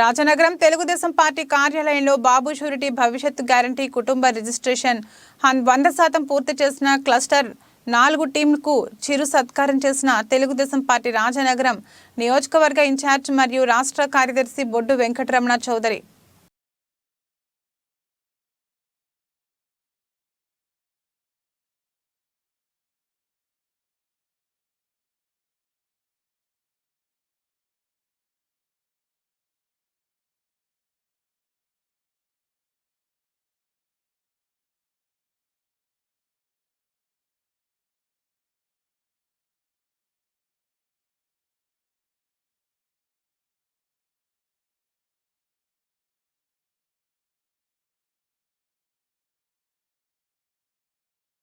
Rajanagaram Telugu Desam party కార్యాలయంలో Babu surety భవిష్యత్ guarantee కుటుంబ రిజిస్ట్రేషన్. వంద శాతం పూర్తి చేసిన క్లస్టర్ నాలుగు టీంకు చిరు సత్కారం చేసిన తెలుగుదేశం పార్టీ రాజనగరం నియోజకవర్గ ఇన్ఛార్జ్ మరియు రాష్ట్ర కార్యదర్శి బొడ్డు వెంకటరమణ చౌదరి.